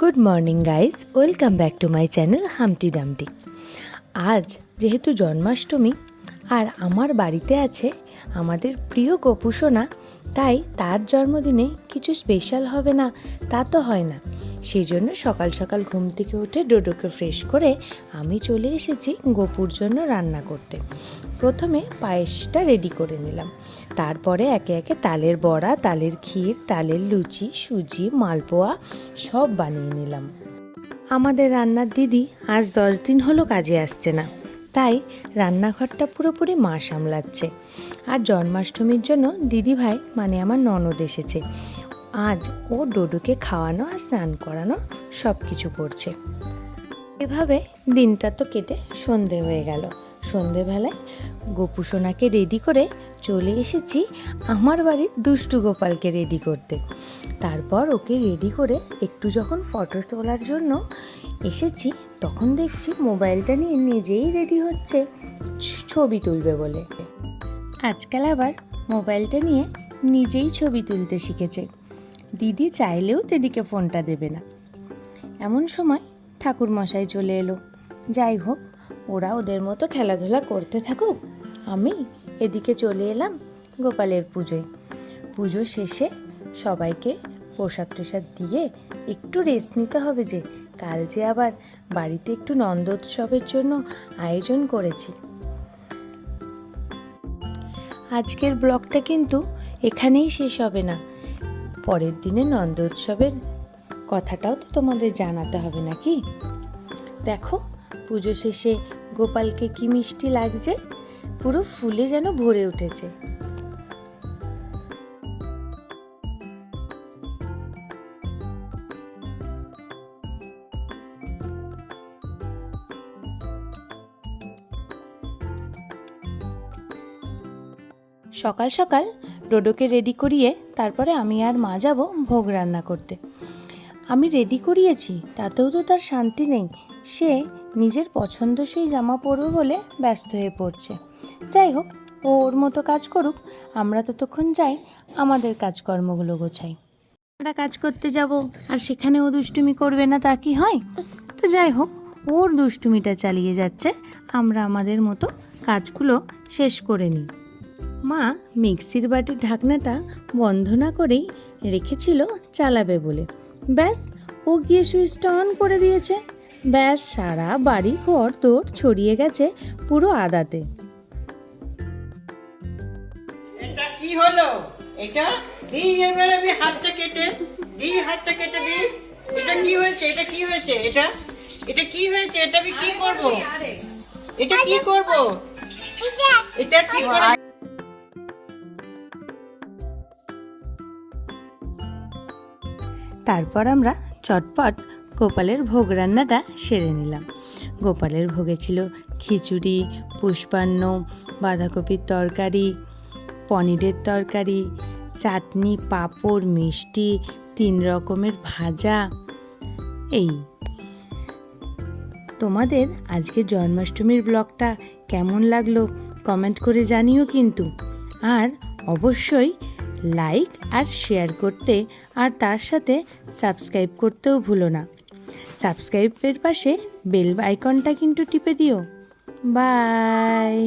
Good morning guys welcome back to my channel Humpty Dumpty আজ যেহেতু জন্মাষ্টমী আর আমার বাড়িতে আছে আমাদের প্রিয় গোপুসোনা তাই তার জন্মদিনে কিছু স্পেশাল হবে না, তা তো হয় না। সেই জন্য সকাল সকাল ঘুম থেকে উঠে ডোডোকে ফ্রেশ করে আমি চলে এসেছি গোপুর জন্য রান্না করতে। প্রথমে পায়েসটা রেডি করে নিলাম। তারপরে একে একে তালের বড়া, তালের ক্ষীর, তালের লুচি, সুজি, মালপোয়া সব বানিয়ে নিলাম। আমাদের রান্নার দিদি আজ দশ দিন হলো কাজে আসছে না। তাই রান্নাঘরটা পুরোপুরি মা সামলাচ্ছে। আর জন্মাষ্টমীর জন্য দিদিভাই মানে আমার ননদ এসেছে। আজ ও ডোডুকে খাওয়ানো আর স্নান করানো সব কিছু করছে। এভাবে দিনটা তো কেটে সন্ধে হয়ে গেল। সন্ধেবেলায় গোপুসোনাকে রেডি করে চলে এসেছি আমার বাড়ির দুষ্টু গোপালকে রেডি করতে। তারপর ওকে রেডি করে একটু যখন ফটো তোলার জন্য এসেছি, তখন দেখছি মোবাইলটা নিয়ে নিজেই রেডি হচ্ছে, ছবি তুলবে বলে। আজকাল আবার মোবাইলটা নিয়ে নিজেই ছবি তুলতে শিখেছে। দিদি চাইলেও দিদিকে ফোনটা দেবে না। এমন সময় ঠাকুর মশাই চলে এলো। যাই হোক ওরা ওদের মতো খেলাধুলা করতে থাকুক। আমি এদিকে চলে এলাম গোপালের পুজোয়। পুজো শেষে সবাইকে প্রসাদ টোসাদ দিয়ে একটু রেস্ট নিতে হবে যে, কাল যে আবার বাড়িতে একটু নন্দোৎসবের জন্য আয়োজন করেছি। আজকের ব্লগটা কিন্তু এখানেই শেষ হবে না। পরের দিনে নন্দোৎসবের কথাটাও তো তোমাদের জানাতে হবে নাকি? দেখো, পুজো শেষে গোপালকে কি মিষ্টি লাগছে? পুরো ফুলে যেন ভরে উঠেছে। সকাল সকাল ডোডোকে রেডি করিয়ে তারপরে আমি আর মা যাব ভোগ রান্না করতে। আমি রেডি করিয়েছি, তাতেও তো তার শান্তি নেই। সে নিজের পছন্দসই জামা পরবে বলে ব্যস্ত হয়ে পড়ছে। যাই হোক ওর মতো কাজ করুক, আমরা ততক্ষণ যাই, আমাদের কাজকর্মগুলো গোছাই। আমরা কাজ করতে যাব, আর সেখানে ও দুষ্টুমি করবে না, তা কি হয়? তো যাই হোক, ওর দুষ্টুমিটা চালিয়ে যাচ্ছে, আমরা আমাদের মতো কাজগুলো শেষ করে নিই। মা মিক্সির বাটির ঢাকনাটা বন্ধ না করেই রেখেছিল চালাবে বলে। ব্যাস, ও গিয়ে সুইচটা অন করে দিয়েছে। ব্যাস সারা বাড়ি ঘর তোর ছড়িয়ে গেছে পুরো আদাতে। এটা কি হলো? এটা? দি এবার আমি হাতটা কেটে। দি হাতটা কেটে দি। এটা কি হয়েছে? এটা কি হয়েছে? এটা? এটা কি হয়েছে? এটা আমি কি করব? এটা কি করব? এটা ঠিক করে তারপর আমরা চটপট গোপালের ভোগ রান্নাটা সেরে নিলাম। গোপালের ভোগে ছিল খিচুড়ি, পুষ্পান্ন, বাঁধাকপির তরকারি, পনিরের তরকারি, চাটনি, পাঁপড়, মিষ্টি, তিন রকমের ভাজা। এই। তোমাদের আজকে জন্মাষ্টমীর ব্লগটা কেমন লাগল কমেন্ট করে জানিও কিন্তু। আর অবশ্যই লাইক আর শেয়ার করতে আর তার সাথে সাবস্ক্রাইব করতেও ভুলো না। সাবস্ক্রাইবের পাশে বেল আইকনটা কিন্তু টিপে দিও। বাই।